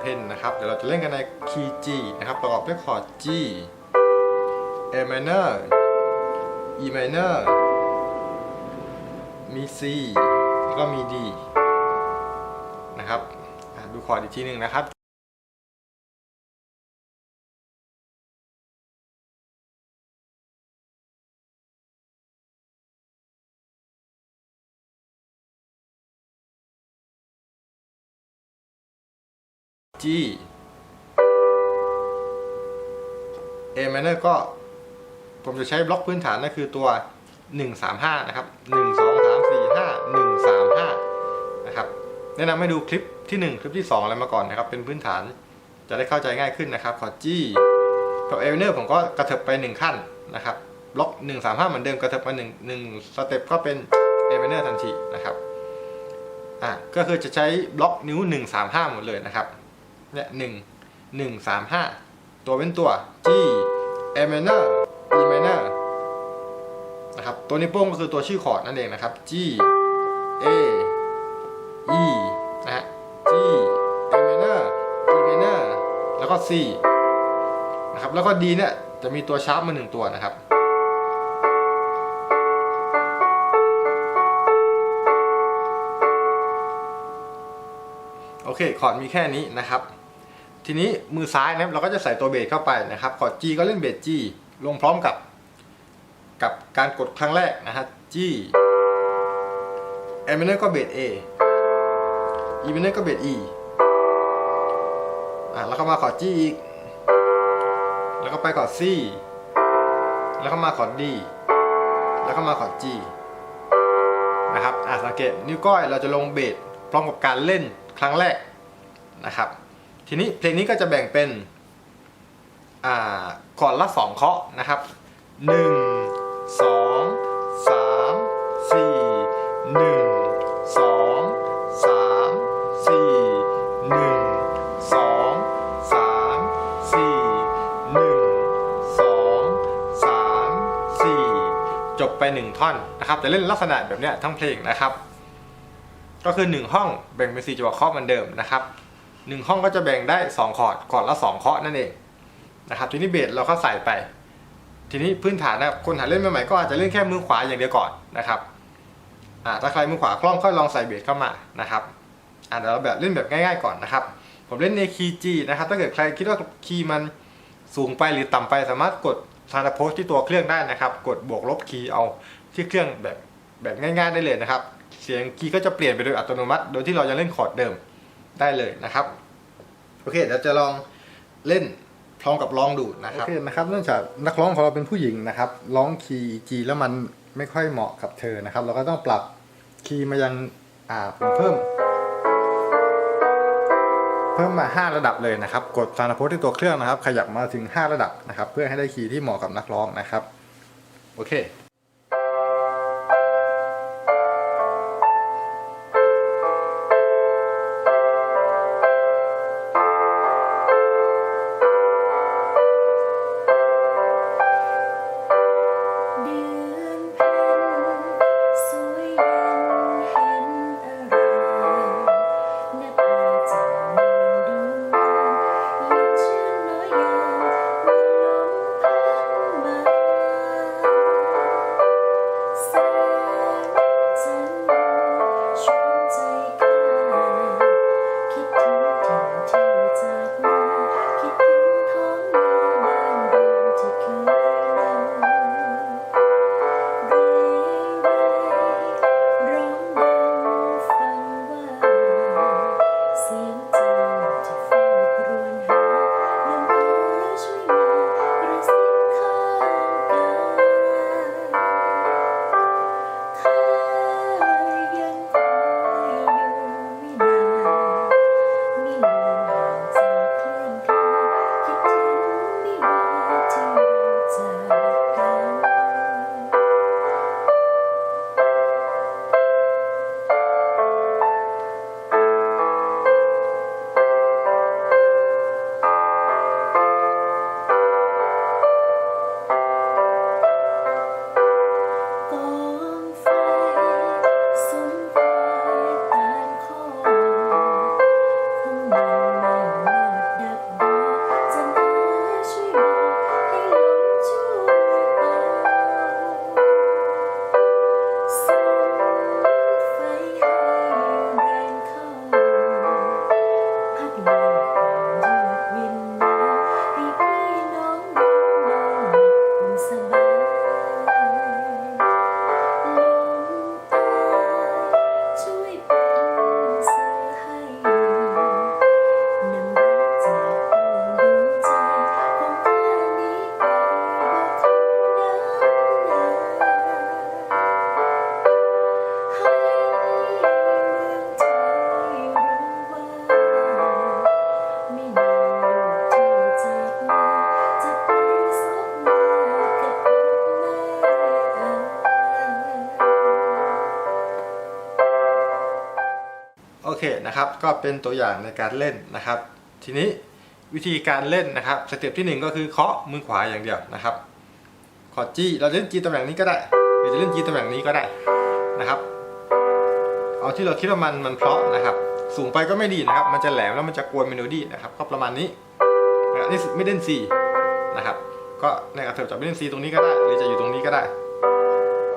เพนนะครับ เดี๋ยวเราจะเล่นกันในคีย์ G นะครับ ประกอบด้วยคอร์ด G A minor E minor มี C แล้วก็มี D นะครับดูคอร์ดอีกทีหนึ่งนะครับ G A minor ก็ ผมจะใช้บล็อกพื้นฐานนั่นคือตัว 135 นะครับ 1 2 3 4 5 1 3 5 นะครับ แนะนำให้ดูคลิปที่ 1 คลิปที่ 2 อะไรมาก่อนนะครับ เป็นพื้นฐานจะได้เข้าใจง่ายขึ้นนะครับขอ G กับ A minor ผมก็กระเถิบไป 1 ขั้นนะครับบล็อก 135 เหมือนเดิมกระเถิบมา1 1สเต็ปก็เป็น A minor ทันทีนะครับอะก็คือจะใช้บล็อกนิ้ว 135 หมดเลยนะครับ เนี่ยหนึ่งหนึ่งสามห้าตัวเป็นตัว G A minor E minor นะครับ ตัวนิ้วโป้งก็คือตัวชื่อคอร์ดนั่นเองนะครับ G A E นะฮะ G A minor E minor แล้วก็ C นะครับ แล้วก็ D เนี่ยจะมีตัวชาร์ปมาหนึ่งตัวนะครับโอเค คอร์ดมีแค่นี้นะครับ ทีนี้มือซ้ายนะครับเราก็จะใส่ตัวเบสเข้าไปนะครับคอร์ด G ก็เล่นเบส G ลงพร้อมกับ กับการกดครั้งแรกนะฮะ G A minor ก็เบส A E minor ก็เบส E อะแล้วก็มาคอร์ด G อีก แล้วก็ไปคอร์ด C แล้วก็มาคอร์ด D แล้วก็มาคอร์ด G นะครับอะสังเกตนิ้วก้อยเราจะลงเบสพร้อมกับการเล่นครั้งแรกนะครับ ทีนี้เพลงนี้ก็จะแบ่งเป็นอ่าก่อนละสองเคาะนะครับหนึ่งสองสามสี่หนึ่งสองสามสี่หนึ่งสองสามสี่หนึ่งสองสามสี่จบไปหนึ่งท่อนนะครับจะเล่นลักษณะแบบเนี้ยทั้งเพลงนะครับ ก็คือ1ห้องแบ่งเป็น4จังหวะเคาะเหมือนเดิมนะครับ 1ห้องก็จะแบ่งได้2คอร์ดคอร์ดละ2เคาะนั่นเองนะครับทีนี้เบสเราก็ใส่ไป ทีนี้พื้นฐานนะคนหัดเล่นใหม่ๆก็อาจจะเล่นแค่มือขวาอย่างเดียวก่อนนะครับอ่าถ้าใครมือขวาคล่องค่อยลองใส่เบสเข้ามานะครับอ่าเดี๋ยวเราแบบเล่นแบบง่ายๆก่อนนะครับ ผมเล่นในคีย์ G นะครับ ถ้าเกิดใครคิดว่าคีย์มันสูงไปหรือต่ำไปสามารถกดทางโพสที่ตัวเครื่องได้นะครับ กดบวกลบคีย์เอาที่เครื่องแบบแบบง่าย ๆได้เลยนะครับ เสียงคีย์ก็จะเปลี่ยนไปโดยอัตโนมัติ โดยที่เรายังเล่นคอร์ดเดิม ได้เลยนะครับ โอเคเดี๋ยวจะลองเล่นพร้อมกับร้องดูนะครับโอเคนะครับเนื่องจากนักร้องของเราเป็นผู้หญิงนะครับร้องคีย์ G แล้วมันไม่ค่อยเหมาะกับเธอนะครับ เราก็ต้องปรับคีย์มายังอ่าผมเพิ่ม เพิ่มมา 5 ระดับเลยนะครับ กดซานาโพสที่ตัวเครื่องนะครับ ขยับมาถึง 5 ระดับนะครับ เพื่อให้ได้คีย์ที่เหมาะกับนักร้องนะครับ โอเค นะครับ ก็เป็นตัวอย่างในการเล่นนะครับ ทีนี้วิธีการเล่นนะครับสเต็ปที่หนึ่งก็คือเคาะมือขวาอย่างเดียวนะครับคอร์จี้เราจะเล่นจีตำแหน่งนี้ก็ได้หรือจะเล่นจีตำแหน่งนี้ก็ได้นะครับ เอาที่เราคิดว่ามันมันเพาะนะครับ สูงไปก็ไม่ดีนะครับ มันจะแหลมแล้วมันจะกวนเมโลดี้นะครับก็ประมาณนี้นะนี่ไม่เล่น C นะครับก็ในกระเถิบจากไม่เล่น C ตรงนี้ก็ได้ หรือจะอยู่ตรงนี้ก็ได้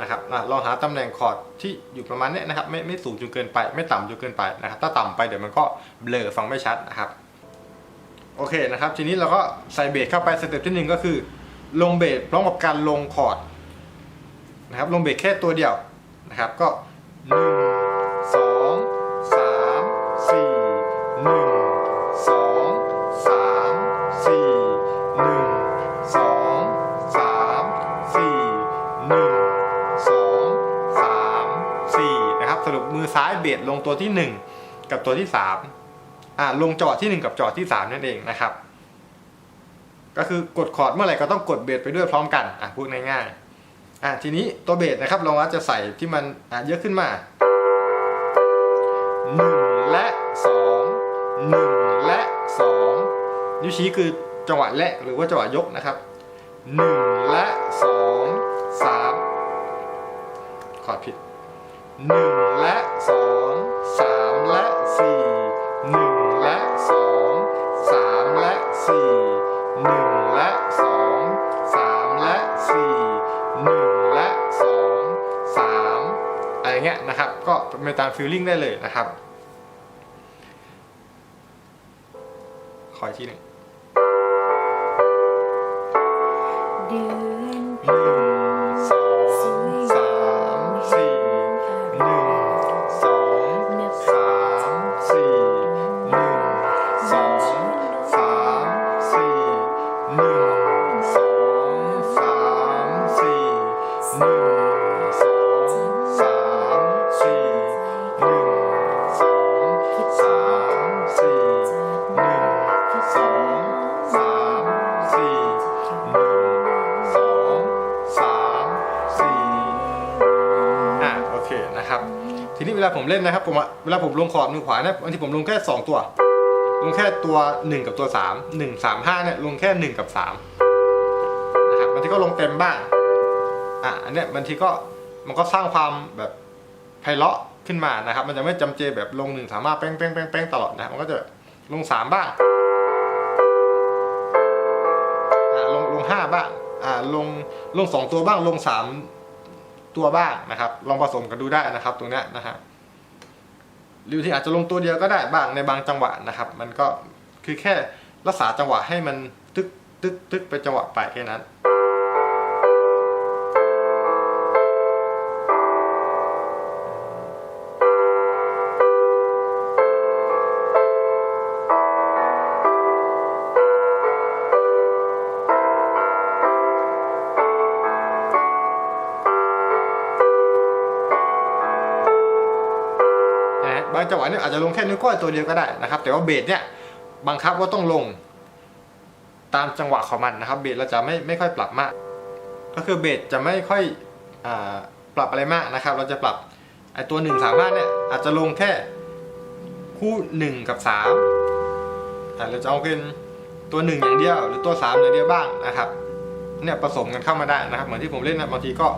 นะครับลองหาตำแหน่งคอร์ดที่อยู่ประมาณนี้นะครับไม่ไม่สูงจนเกินไป ไม่ต่ำจนเกินไปนะครับ ถ้าต่ำไปเดี๋ยวมันก็เบลอฟังไม่ชัดนะครับโอเคนะครับ ทีนี้เราก็ใส่เบสเข้าไปสเต็ปที่หนึ่งก็คือ ลงเบสพร้อมกับการลงคอร์ดนะครับ ลงเบสแค่ตัวเดียวนะครับ ก็หนึ่ง ซ้ายเบสลงตัวที่หนึ่งกับตัวที่สามอ่าลงจอดที่หนึ่งกับจอดที่สามนั่นเองนะครับ ก็คือกดคอร์ดเมื่อไหร่ก็ต้องกดเบสไปด้วยพร้อมกันอะพูดง่ายๆอะทีนี้ตัวเบสนะครับเราว่าจะใส่ที่มันอะเยอะขึ้นมาหนึ่งและสองหนึ่งและสองนิ้วชี้คือจังหวะและหรือว่าจังหวะยกนะครับหนึ่งและสองสามคอร์ดผิด หนึ่งและสองสามและสี่หนึ่งและสองสามและสี่หนึ่งและสองสามและสี่หนึ่งและสองสามอะไรเงี้ยนะครับ ก็เป็นตามฟิลลิ่งได้เลยนะครับ ขออีกทีหนึ่ง ลาผมเล่นนะครับผมเวลาผมลงคอร์ดมือขวาเนี่ยบางทีผมลงแค่ 2 ตัว ลงแค่ตัว 1 กับตัว 3 1 3 5เนี่ยลงแค่ 1 กับ3นะครับบางทีก็ลงเต็มบ้างอะอันเนี้ยบางทีก็มันก็สร้างความแบบไพเราะขึ้นมานะครับ มันจะไม่จำเจแบบลง1 3 5แป้งแป้งแป้งแป้งตลอดนะมันก็จะลง3บ้างอะลงลง5บ้างอ่าลงลง2ตัวบ้างลง3ตัวบ้างนะครับ ลองผสมกันดูได้นะครับตรงเนี้ยนะฮะ รือที่อาจจะลงตัวเดียวก็ได้บ้างในบางจังหวะนะครับ มันก็คือแค่รักษาจังหวะให้มันตึกตึกตึกไปจังหวะไปแค่นั้น บางจังหวะเนี่ยอาจจะลงแค่นิ้วก้อยตัวเดียวก็ได้นะครับ แต่ว่าเบสเนี่ยบังคับว่าต้องลงตามจังหวะของมันนะครับ เบสเราจะไม่ไม่ค่อยปรับมาก ก็คือเบสจะไม่ค่อยอปรับอะไรมากนะครับ เราจะปรับไอตัว1 3 5เนี่ยอาจจะลงแค่คู่ 1 กับ3อ่าเราจะเอาเป็นตัว 1 อย่างเดียว หรือตัว 3 อย่างเดียวบ้างนะครับเนี่ยผสมกันเข้ามาได้นะครับ เหมือนที่ผมเล่นนะบางทีก็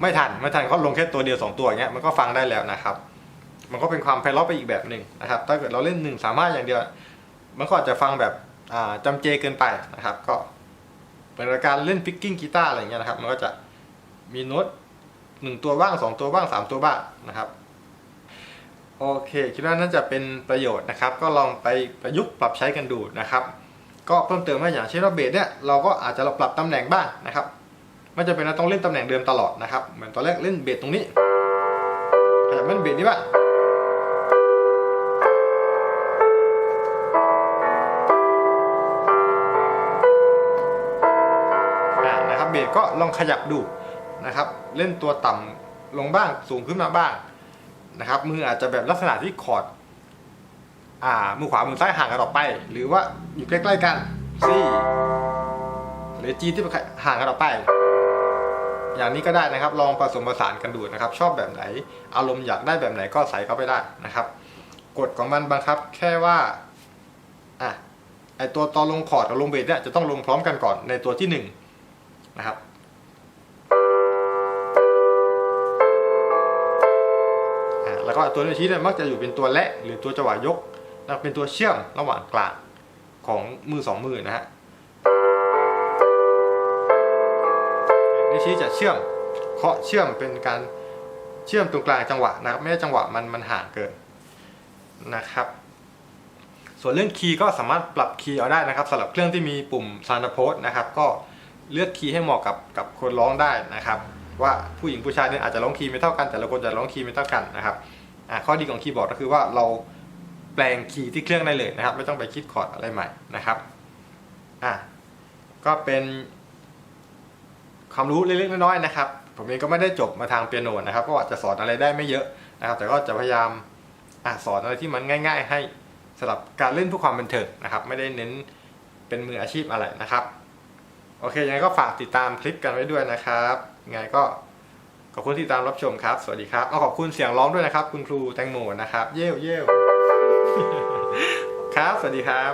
ไม่ทันไม่ทันเขาลงแค่ตัวเดียวสองตัวอย่างเงี้ยมันก็ฟังได้แล้วนะครับ มันก็เป็นความไพเราะไปอีกแบบหนึ่งนะครับ ถ้าเกิดเราเล่นหนึ่งสามารถอย่างเดียว มันก็อาจจะฟังแบบอ่าจำเจเกินไปนะครับ ก็เป็นการเล่นพิกกิ้งกีตาร์อะไรอย่างเงี้ยนะครับ มันก็จะมีโน้ตหนึ่งตัวบ้างสองตัวบ้างสามตัวบ้างนะครับโอเค คิดว่าน่าจะเป็นประโยชน์นะครับ ก็ลองไปประยุกต์ปรับใช้กันดูนะครับ ก็เพิ่มเติมว่าอย่างเช่นว่าเบสเนี่ยเราก็อาจจะเราปรับตำแหน่งบ้างนะครับไม่จำเป็นว่าต้องเล่นตำแหน่งเดิมตลอดนะครับเหมือนตอนแรกเล่นเบสตรงนี้ขยับเล่นเบสนี้บ้าง ก็ลองขยับดูนะครับ เล่นตัวต่ำลงบ้างสูงขึ้นมาบ้างนะครับ มืออาจจะแบบลักษณะที่คอร์ดอ่ามือขวามือซ้ายห่างกันออกไป หรือว่าอยู่ใกล้ๆกัน C หรือ G ที่ห่างกันออกไป อย่างนี้ก็ได้นะครับ ลองผสมผสานกันดูนะครับ ชอบแบบไหน อารมณ์อยากได้แบบไหนก็ใส่เข้าไปได้นะครับกฎของมันบังคับ แค่ว่าอะไอตัวตอนลงคอร์ดกับลงเบสเนี่ยจะต้องลงพร้อมกันก่อนในตัวที่หนึ่งนะครับ ก็ตัวนิ้วชี้เนี่ยมักจะอยู่เป็นตัวและหรือตัวจังหวะยกแล้วเป็นตัวเชื่อมระหว่างกลางของมือสองมือนะฮะนิ้วชี้จะเชื่อมเคาะเชื่อมเป็นการเชื่อมตรงกลางจังหวะนะครับไม่ให้จังหวะมันมันห่างเกินนะครับ ส่วนเรื่องคีย์ก็สามารถปรับคีย์เอาได้นะครับสำหรับเครื่องที่มีปุ่มซานโพสนะครับ ก็เลือกคีย์ให้เหมาะกับกับคนร้องได้นะครับ ว่าผู้หญิงผู้ชายเนี่ยอาจจะร้องคีย์ไม่เท่ากัน แต่ละคนจะร้องคีย์ไม่เท่ากันนะครับ ข้อดีของคีย์บอร์ดก็คือว่าเราแปลงคีย์ที่เครื่องได้เลยนะครับ ไม่ต้องไปคิดคอร์ดอะไรใหม่นะครับอะก็เป็นความรู้เล็กๆน้อยๆนะครับ ผมเองก็ไม่ได้จบมาทางเปียโนนะครับ ก็อาจจะสอนอะไรได้ไม่เยอะนะครับ แต่ก็จะพยายามอสอนอะไรที่มันง่าย ๆ ให้สำหรับการเล่นเพื่อความบันเทิงนะครับ ไม่ได้เน้นเป็นมืออาชีพอะไรนะครับ โอเคยังไงก็ฝากติดตามคลิปกันไว้ด้วยนะครับยังไงก็ ขอบคุณที่ติดตามรับชมครับ สวัสดีครับ เอาขอบคุณเสียงร้องด้วยนะครับ คุณครูแตงโมนะครับ เย้วเย้วครับ สวัสดีครับ